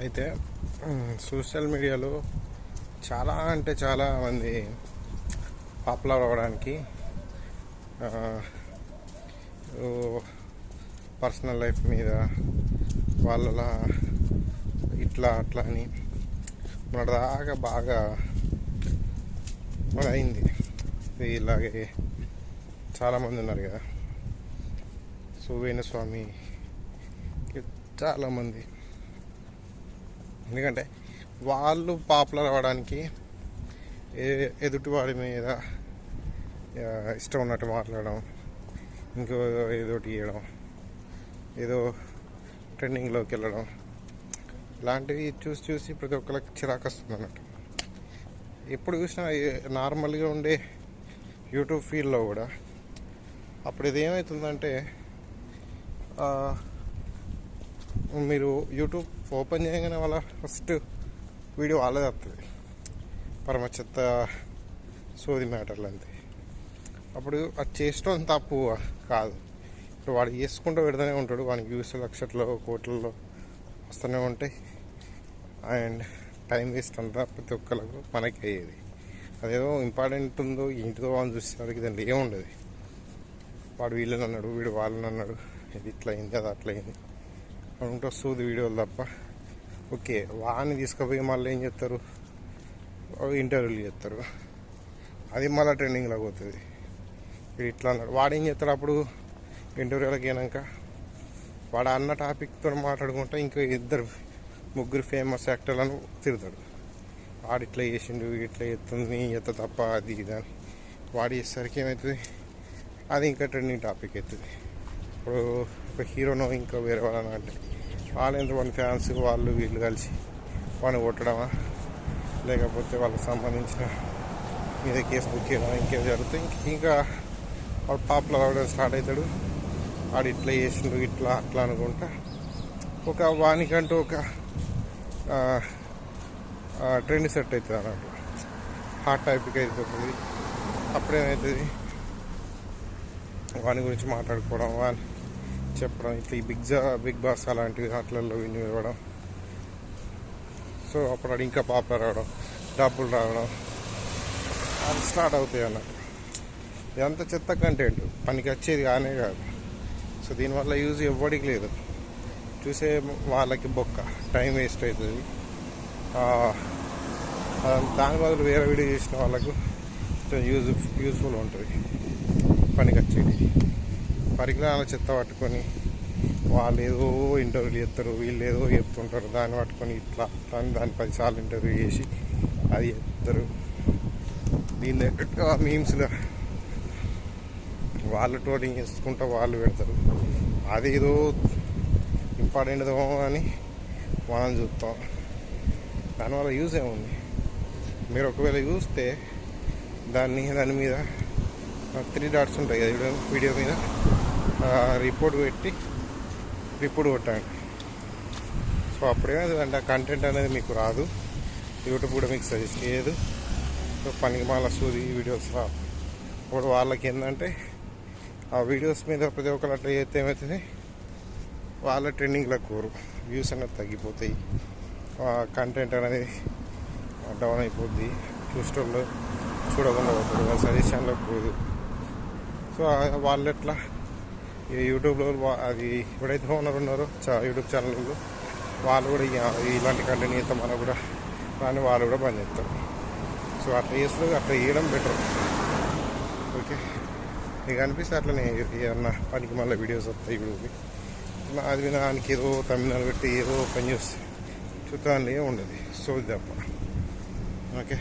అయితే సోషల్ మీడియాలో చాలా అంటే చాలా మంది పాపులర్ అవ్వడానికి పర్సనల్ లైఫ్ మీద వాళ్ళ ఇట్లా అట్లా అని మన దాకా బాగా మరి అయింది ఇలాగే చాలామంది ఉన్నారు కదా. సువేణస్వామి చాలామంది ఎందుకంటే వాళ్ళు పాపులర్ అవ్వడానికి ఏ ఎదుటివాడి మీద ఇష్టం ఉన్నట్టు మాట్లాడడం ఇంకో ఏదోటి ఇవ్వడం ఏదో ట్రెండింగ్లోకి వెళ్ళడం ఇలాంటివి చూసి చూసి ప్రతి ఒక్కరికి చిరాకు వస్తుంది అన్నట్టు. ఎప్పుడు చూసినా నార్మల్గా ఉండే యూట్యూబ్ ఫీల్డ్లో కూడా అప్పుడు ఇది ఏమవుతుందంటే మీరు యూట్యూబ్ ఓపెన్ చేయగానే వాళ్ళ ఫస్ట్ వీడియో వాళ్ళదే వస్తుంది. పరమచెత్త సోది మ్యాటర్లు అంతే. అప్పుడు అది చేసడం తప్పు కాదు. ఇప్పుడు వాడు చేసుకుంటూ పెడతానే ఉంటాడు. వానికి వ్యూస్ లక్షల్లో కోట్లలో వస్తూనే ఉంటాయి. అండ్ టైం వేస్ట్ అంతా ప్రతి ఒక్కరికి మనకి అయ్యేది. అదేదో ఇంపార్టెంట్ ఉందో ఏంటిదో అని చూసేసరికి దాంట్లో ఏముండదు. వాడు వీళ్ళని అన్నాడు వీడు వాళ్ళని అన్నాడు. ఇది ఇట్లా అయింది అది అట్లా అయింది ఉంటే వస్తుంది వీడియోలు తప్ప. ఓకే వాడిని తీసుకుపోయి మళ్ళీ ఏం చేస్తారు? ఇంటర్వ్యూలు చేస్తారు. అది మళ్ళీ ట్రెండింగ్లో పోతుంది. వీడు ఇట్లా అన్నాడు. వాడు ఏం చేస్తాడు అప్పుడు? ఇంటర్వ్యూలకు అయినాక వాడు అన్న టాపిక్తో మాట్లాడుకుంటే ఇంకా ఇద్దరు ముగ్గురు ఫేమస్ యాక్టర్లను తిరుగుతాడు వాడు ఇట్లా చేసిండు ఇట్లా చేస్తుంది ఎంత తప్ప అది ఇది అని. వాడు చేసేసరికి ఏమవుతుంది అది ఇంకా ట్రెండింగ్ టాపిక్ అవుతుంది. ఇప్పుడు ఒక హీరోనో ఇంకా వేరే వాళ్ళని అంటే వాళ్ళు ఎంతమంది ఫ్యాన్స్ వాళ్ళు వీళ్ళు కలిసి వాడిని కొట్టడమా? లేకపోతే వాళ్ళకి సంబంధించిన మీద కేసు బుక్ చేయడం ఇంకేం జరుగుతుంది? ఇంకా ఇంకా వాడు పాపులర్ అవ్వడం స్టార్ట్ అవుతాడు. వాడు ఇట్లా చేసిండు ఇట్లా అట్లా అనుకుంటా. ఒక వానికంటూ ఒక ట్రెండ్ సెట్ అవుతుంది అన్నట్టు హాట్ టాపిక్ అయిపోతుంది. అప్పుడేమవుతుంది వాని గురించి మాట్లాడుకోవడం వాని చెప్పడం ఇట్లా ఈ బిగ్ జా బిగ్ బాస్ అలాంటివి వాటిలలో విని ఇవ్వడం సో అప్పుడు ఇంకా పాప రావడం డబ్బులు రావడం. అది స్టార్ట్ అవుతాయి అన్నట్టు ఇదంతా చెత్త కంటెంట్ పనికి వచ్చేది కానే కాదు. సో దీనివల్ల యూజ్ ఎవ్వడికి లేదు. చూసే వాళ్ళకి బొక్క టైం వేస్ట్ అవుతుంది. దాని బదులు వేరే వీడియో చేసిన వాళ్ళకు కొంచెం యూజ్ యూజ్ఫుల్ ఉంటుంది. పనికి వచ్చేది. పరిజ్ఞానాల చెత్త పట్టుకొని వాళ్ళు ఏదో ఇంటర్వ్యూలు చేస్తారు వీళ్ళు ఏదో చెప్తుంటారు దాన్ని పట్టుకొని ఇట్లా అట్లా అని దాన్ని పదిసార్లు ఇంటర్వ్యూ చేసి అది చెప్తారు. దీని దగ్గరగా మీమ్స్గా వాళ్ళు ట్రోడింగ్ చేసుకుంటూ వాళ్ళు పెడతారు. అది ఏదో ఇంపార్టెంట్ అని మనం చూస్తాం. దానివల్ల యూజ్ ఏముంది? మీరు ఒకవేళ చూస్తే దాన్ని దాని మీద త్రీ డాట్స్ ఉంటాయి కదా వీడియో మీద. రిపోర్ట్ పెట్టి రిపోర్ట్ కొట్టండి. సో అప్పుడే ఆ కంటెంట్ అనేది మీకు రాదు. యూట్యూబ్ కూడా మీకు సజెస్ట్ చేయదు. సో పనికి మాల సూది వీడియోస్ రాదు ఇప్పుడు వాళ్ళకి ఏంటంటే ఆ వీడియోస్ మీద ప్రతి ఒక్కరు అట్లా చేస్తే ఏమవుతుంది వాళ్ళ ట్రెండింగ్లో కోరు. వ్యూస్ అనేది తగ్గిపోతాయి. కంటెంట్ అనేది డౌన్ అయిపోద్ది. చూసేటోళ్ళు చూడకుండా పోతారు. సజెషన్లో పోదు. సో వాళ్ళు ఎట్లా? ఈ యూట్యూబ్లో అది ఎప్పుడైతే ఓనర్ ఉన్నారో యూట్యూబ్ ఛానల్ వాళ్ళు కూడా ఇలాంటి కంటెంట్ చేస్తాం మనం కూడా దాన్ని వాళ్ళు కూడా పని చేస్తారు. సో అట్లా చేస్తారు అట్లా చేయడం బెటర్ ఓకే? నీకు అనిపిస్తే అట్లనే ఏమన్నా పనికి మళ్ళీ వీడియోస్ వస్తాయి యూట్యూబ్కి అది వినడానికి ఏదో తమిళనాడు పెట్టి ఏదో పని చేస్తే చూద్దాం ఉండదు. సో తప్ప ఓకే?